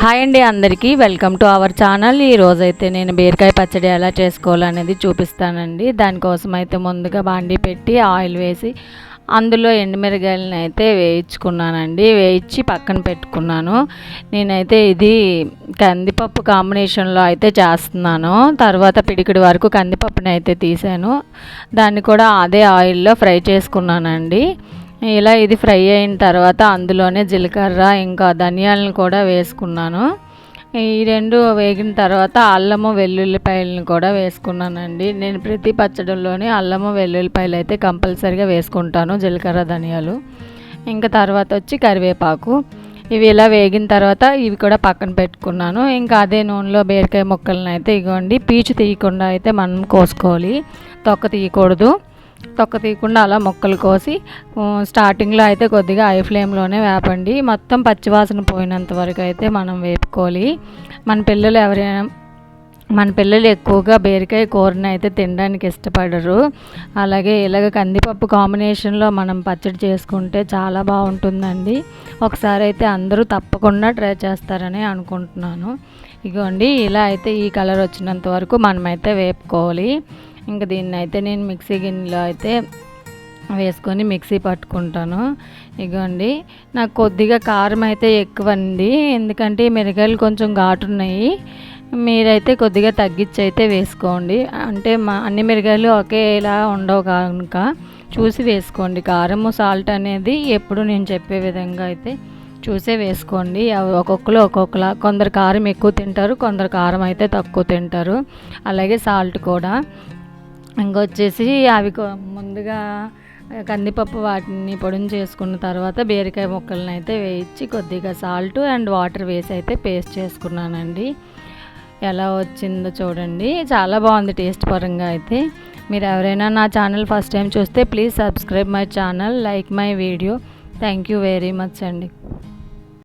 Hi అండి అందరికీ. Welcome to our channel ఈరోజు అయితే నేను బీరకాయ పచ్చడి ఎలా చేసుకోవాలనేది చూపిస్తానండి. దానికోసం అయితే ముందుగా బాండీ పెట్టి ఆయిల్ వేసి అందులో ఎండుమిరగాయలను అయితే వేయించుకున్నానండి. వేయించి పక్కన పెట్టుకున్నాను. నేనైతే ఇది కందిపప్పు కాంబినేషన్లో అయితే చేస్తున్నాను. తర్వాత పిడికిడి వరకు కందిపప్పుని అయితే తీసాను. దాన్ని కూడా అదే ఆయిల్లో ఫ్రై చేసుకున్నానండి. ఇలా ఇది ఫ్రై అయిన తర్వాత అందులోనే జీలకర్ర ఇంకా ధనియాలను కూడా వేసుకున్నాను. ఈ రెండు వేగిన తర్వాత అల్లము వెల్లుల్లిపాయలను కూడా వేసుకున్నానండి. నేను ప్రతి పచ్చడిలోనే అల్లము వెల్లుల్లిపాయలు అయితే కంపల్సరీగా వేసుకుంటాను జీలకర్ర ధనియాలు. ఇంకా తర్వాత వచ్చి కరివేపాకు. ఇవి ఇలా వేగిన తర్వాత ఇవి కూడా పక్కన పెట్టుకున్నాను. ఇంకా అదే నూనెలో బీరకాయ ముక్కలను అయితే ఇగోండి. పీచు తీయకుండా అయితే మనం కోసుకోవాలి. తొక్క తీయకూడదు. తొక్క తీయకుండా అలా మొక్కలు కోసి స్టార్టింగ్లో అయితే కొద్దిగా ఐ ఫ్లేమ్లోనే వేపండి. మొత్తం పచ్చివాసన పోయినంత వరకు అయితే మనం వేపుకోవాలి. మన పిల్లలు ఎవరైనా మన పిల్లలు ఎక్కువగా బీరకాయ కూరని అయితే తినడానికి ఇష్టపడరు. అలాగే ఇలాగ కందిపప్పు కాంబినేషన్లో మనం పచ్చడి చేసుకుంటే చాలా బాగుంటుందండి. ఒకసారి అయితే అందరూ తప్పకుండా ట్రై చేస్తారని అనుకుంటున్నాను. ఇగోండి ఇలా అయితే ఈ కలర్ వచ్చినంత వరకు మనమైతే వేపుకోవాలి. ఇంకా దీన్ని అయితే నేను మిక్సీ గిన్నెలో అయితే వేసుకొని మిక్సీ పట్టుకుంటాను. ఇగోండి నాకు కొద్దిగా కారం అయితే ఎక్కువ అండి ఎందుకంటే మిరకాయలు కొంచెం ఘాటున్నాయి. మీరైతే కొద్దిగా తగ్గించి అయితే వేసుకోండి. అంటే మా అన్ని మిరకాయలు ఒకేలా ఉండవు కనుక చూసి వేసుకోండి. కారము సాల్ట్ అనేది ఎప్పుడు నేను చెప్పే విధంగా అయితే చూసే వేసుకోండి. ఒక్కొక్కరు ఒక్కొక్కలా. కొందరు కారం ఎక్కువ తింటారు కొందరు కారం అయితే తక్కువ తింటారు. అలాగే సాల్ట్ కూడా. ఇంకొచ్చేసి అవి ముందుగా కందిపప్పు వాటిని పొడిని చేసుకున్న తర్వాత బీరకాయ ముక్కలను అయితే వేయించి కొద్దిగా సాల్ట్ అండ్ వాటర్ వేసి అయితే పేస్ట్ చేసుకున్నానండి. ఎలా వచ్చిందో చూడండి. చాలా బాగుంది టేస్ట్ పరంగా అయితే. మీరు ఎవరైనా నా ఛానల్ ఫస్ట్ టైం చూస్తే please subscribe my channel like my video. Thank you very much అండి.